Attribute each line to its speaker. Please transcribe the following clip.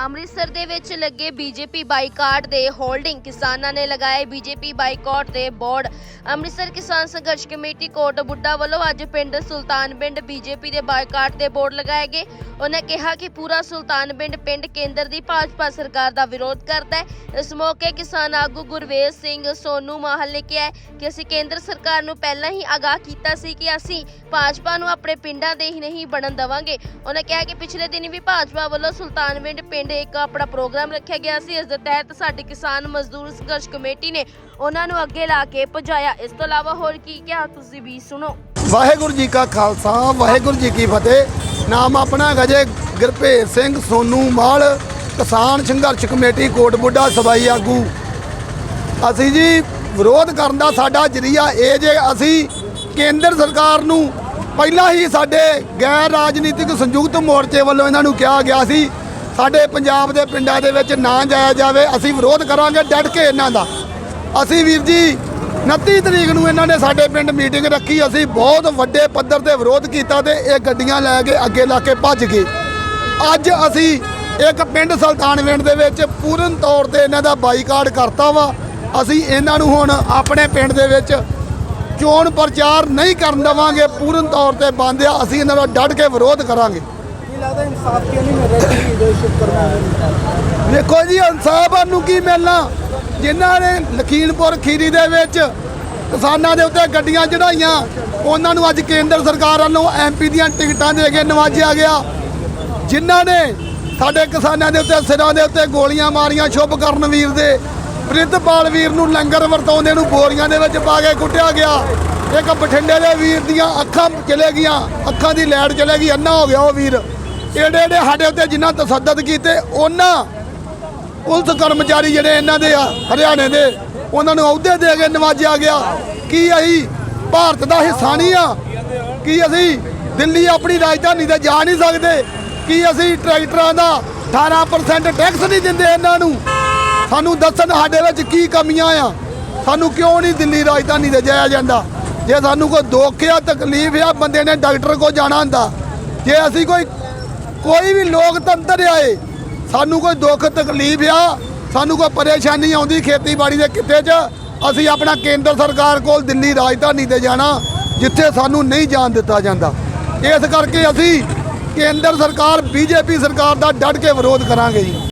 Speaker 1: ਅੰਮ੍ਰਿਤਸਰ ਦੇ ਵਿੱਚ ਲੱਗੇ ਬੀਜੇਪੀ ਬਾਈਕਾਟ ਦੇ ਹੋਲਡਿੰਗ ਕਿਸਾਨਾਂ ਨੇ ਲਗਾਏ ਬੀਜੇਪੀ ਬਾਈਕਾਟ ਦੇ ਬੋਰਡ। ਅੰਮ੍ਰਿਤਸਰ ਕਿਸਾਨ ਸੰਘਰਸ਼ ਕਮੇਟੀ ਕੋਟ ਬੁੱਢਾ ਵੱਲੋਂ ਅੱਜ ਪਿੰਡ ਸੁਲਤਾਨ ਪਿੰਡ ਬੀਜੇਪੀ ਦੇ ਬਾਈਕਾਟ ਦੇ ਬੋਰਡ ਲਗਾਏ ਗਏ। ਉਹਨਾਂ ਕਿਹਾ ਕਿ ਪੂਰਾ ਸੁਲਤਾਨਪਿੰਡ ਪਿੰਡ ਕੇਂਦਰ ਦੀ ਭਾਜਪਾ ਸਰਕਾਰ ਦਾ ਵਿਰੋਧ ਕਰਦਾ ਹੈ। ਇਸ ਮੌਕੇ ਕਿਸਾਨ ਆਗੂ ਗੁਰਵੇਜ ਸਿੰਘ ਸੋਨੂ ਮਾਹਲ ਨੇ ਕਿਹਾ ਕਿ ਅਸੀਂ ਕੇਂਦਰ ਸਰਕਾਰ ਨੂੰ ਪਹਿਲਾਂ ਹੀ ਆਗਾਹ ਕੀਤਾ ਸੀ ਕਿ ਅਸੀਂ ਭਾਜਪਾ ਨੂੰ ਆਪਣੇ ਪਿੰਡਾਂ ਦੇ ਹੀ ਨਹੀਂ ਬਣਨ ਦੇਵਾਂਗੇ। ਉਹਨਾਂ ਕਿਹਾ ਕਿ ਪਿਛਲੇ ਦਿਨ ਵੀ ਭਾਜਪਾ ਵੱਲੋਂ ਸੁਲਤਾਨ ਪਿੰਡ ਪਿੰਡ ਇੱਕ ਆਪਣਾ ਪ੍ਰੋਗਰਾਮ ਰੱਖਿਆ ਗਿਆ ਸੀ। ਇਸ ਦੇ ਤਹਿਤ ਸਾਡੀ ਕਿਸਾਨ ਮਜ਼ਦੂਰ ਸੰਘਰਸ਼ ਕਮੇਟੀ ਨੇ ਉਹਨਾਂ ਨੂੰ ਅੱਗੇ ਲਾ ਕੇ ਭਜਾਇਆ। ਇਸ ਤੋਂ ਇਲਾਵਾ ਹੋਰ ਕੀ ਕਿਹਾ ਤੁਸੀਂ ਵੀ ਸੁਣੋ।
Speaker 2: ਵਾਹਿਗੁਰੂ ਜੀ ਕਾ ਖਾਲਸਾ, ਵਾਹਿਗੁਰੂ ਜੀ ਕੀ ਫਤਿਹ। ਨਾਮ ਆਪਣਾ ਹੈਗਾ ਜੇ ਸਿੰਘ ਸੋਨੂ ਮਾਲ, ਕਿਸਾਨ ਸੰਘਰਸ਼ ਕਮੇਟੀ ਕੋਟ ਸਬਾਈ ਆਗੂ। ਅਸੀਂ ਜੀ ਵਿਰੋਧ ਕਰਨ ਦਾ ਸਾਡਾ ਜਰੀਆ ਇਹ ਜੇ ਅਸੀਂ ਕੇਂਦਰ ਸਰਕਾਰ ਨੂੰ ਪਹਿਲਾਂ ਹੀ ਸਾਡੇ ਗੈਰ ਰਾਜਨੀਤਿਕ ਸੰਯੁਕਤ ਮੋਰਚੇ ਵੱਲੋਂ ਇਹਨਾਂ ਨੂੰ ਕਿਹਾ ਗਿਆ ਸੀ ਸਾਡੇ ਪੰਜਾਬ ਦੇ ਪਿੰਡਾਂ ਦੇ ਵਿੱਚ ਨਾ ਜਾਇਆ ਜਾਵੇ, ਅਸੀਂ ਵਿਰੋਧ ਕਰਾਂਗੇ ਡਟ ਕੇ ਇਹਨਾਂ ਦਾ। ਅਸੀਂ ਵੀਰ ਜੀ 29 ਤਰੀਕ ਨੂੰ ਇਹਨਾਂ ਨੇ ਸਾਡੇ ਪਿੰਡ ਮੀਟਿੰਗ ਰੱਖੀ, ਅਸੀਂ ਬਹੁਤ ਵੱਡੇ ਪੱਧਰ ਤੇ ਵਿਰੋਧ ਕੀਤਾ ਤੇ ਇਹ ਗੱਡੀਆਂ ਲੈ ਕੇ ਅੱਗੇ ਲਾ ਕੇ ਭੱਜ ਗਏ। ਅੱਜ ਅਸੀਂ ਇੱਕ ਪਿੰਡ ਸੁਲਤਾਨਵਿੰਡ ਦੇ ਵਿੱਚ ਪੂਰਨ ਤੌਰ ਤੇ ਇਹਨਾਂ ਦਾ ਬਾਈਕਾਟ ਕਰਤਾ ਵਾ। ਅਸੀਂ ਇਹਨਾਂ ਨੂੰ ਹੁਣ ਆਪਣੇ ਪਿੰਡ ਦੇ ਵਿੱਚ ਚੋਣ ਪ੍ਰਚਾਰ ਨਹੀਂ ਕਰਨ ਦੇਵਾਂਗੇ, ਪੂਰਨ ਤੌਰ ਤੇ ਬੰਦ ਆ, ਅਸੀਂ ਇਹਨਾਂ ਦਾ ਡਟ ਕੇ ਵਿਰੋਧ ਕਰਾਂਗੇ।
Speaker 3: ਲੱਗਦਾ ਇਨਸਾਫ ਕਿਉਂ ਨਹੀਂ ਮਿਲ ਰਿਹਾ ਜੀ ਦੇ ਸ਼ੁਕਰਮਾ
Speaker 2: ਵੇਖੋ ਜੀ, ਇਨਸਾਫ ਨੂੰ ਕੀ ਮਿਲਣਾ? ਜਿਨ੍ਹਾਂ ਨੇ ਲਖੀਮਪੁਰ ਖੀਰੀ ਦੇ ਵਿੱਚ ਕਿਸਾਨਾਂ ਦੇ ਉੱਤੇ ਗੱਡੀਆਂ ਚੜਾਈਆਂ ਉਹਨਾਂ ਨੂੰ ਅੱਜ ਕੇਂਦਰ ਸਰਕਾਰ ਵੱਲੋਂ ਐਮਪੀ ਦੀਆਂ ਟਿਕਟਾਂ ਦੇ ਕੇ ਨਵਾਜਿਆ ਗਿਆ। ਜਿਨ੍ਹਾਂ ਨੇ ਸਾਡੇ ਕਿਸਾਨਾਂ ਦੇ ਉੱਤੇ ਸਿਰਾਂ ਦੇ ਉੱਤੇ ਗੋਲੀਆਂ ਮਾਰੀਆਂ ਸ਼ੁਭ ਕਰਨ ਵੀਰ ਦੇ, ਪ੍ਰਿਤਪਾਲ ਵੀਰ ਨੂੰ ਲੰਗਰ ਵਰਤਾਉਂਦੇ ਨੂੰ ਬੋਰੀਆਂ ਦੇ ਵਿੱਚ ਪਾ ਕੇ ਕੁੱਟਿਆ ਗਿਆ। ਇੱਕ ਬਠਿੰਡੇ ਦੇ ਵੀਰ ਦੀਆਂ ਅੱਖਾਂ ਚਲੇ ਗਈਆਂ, ਅੱਖਾਂ ਦੀ ਲੈਟ ਚਲੇ ਗਈ ਅੰਨਾ ਹੋ ਗਿਆ ਉਹ ਵੀਰ। ਏਡੇ ਏਡੇ ਸਾਡੇ ਉੱਤੇ ਜਿਨ੍ਹਾਂ ਤਸੱਦਦ ਕੀਤੇ, ਉਹਨਾਂ ਪੁਲਿਸ ਕਰਮਚਾਰੀ ਜਿਹੜੇ ਇਹਨਾਂ ਦੇ ਆ, ਹਰਿਆਣੇ ਦੇ, ਉਹਨਾਂ ਨੂੰ ਅਹੁਦੇ ਦੇ ਕੇ ਨਵਾਜਿਆ ਗਿਆ। ਕੀ ਅਸੀਂ ਭਾਰਤ ਦਾ ਹਿੱਸਾ ਨਹੀਂ ਆ? ਕੀ ਅਸੀਂ ਦਿੱਲੀ ਆਪਣੀ ਰਾਜਧਾਨੀ ਤੇ ਜਾ ਨਹੀਂ ਸਕਦੇ? ਕੀ ਅਸੀਂ ਟਰੈਕਟਰਾਂ ਦਾ 18% ਟੈਕਸ ਨਹੀਂ ਦਿੰਦੇ ਇਹਨਾਂ ਨੂੰ? ਸਾਨੂੰ ਦੱਸਣ ਸਾਡੇ ਵਿੱਚ ਕੀ ਕਮੀਆਂ ਆ? ਸਾਨੂੰ ਕਿਉਂ ਨਹੀਂ ਦਿੱਲੀ ਰਾਜਧਾਨੀ ਤੇ ਜਾਇਆ ਜਾਂਦਾ? ਜੇ ਸਾਨੂੰ ਕੋਈ ਦੁੱਖ ਆ ਤਕਲੀਫ ਆ ਬੰਦੇ ਨੇ ਡਾਕਟਰ ਕੋਲ ਜਾਣਾ ਹੁੰਦਾ, ਜੇ ਅਸੀਂ ਕੋਈ ਕੋਈ ਵੀ ਲੋਕਤੰਤਰ ਆਏ, ਸਾਨੂੰ ਕੋਈ ਦੁੱਖ ਤਕਲੀਫ ਆ, ਸਾਨੂੰ ਕੋਈ ਪਰੇਸ਼ਾਨੀ ਆਉਂਦੀ ਖੇਤੀਬਾੜੀ ਦੇ ਕਿੱਤੇ 'ਚ, ਅਸੀਂ ਆਪਣਾ ਕੇਂਦਰ ਸਰਕਾਰ ਕੋਲ ਦਿੱਲੀ ਰਾਜਧਾਨੀ ਤੇ ਜਾਣਾ, ਜਿੱਥੇ ਸਾਨੂੰ ਨਹੀਂ ਜਾਣ ਦਿੱਤਾ ਜਾਂਦਾ। ਇਸ ਕਰਕੇ ਅਸੀਂ ਕੇਂਦਰ ਸਰਕਾਰ, ਬੀਜੇਪੀ ਸਰਕਾਰ ਦਾ ਡਟ ਕੇ ਵਿਰੋਧ ਕਰਾਂਗੇ ਜੀ।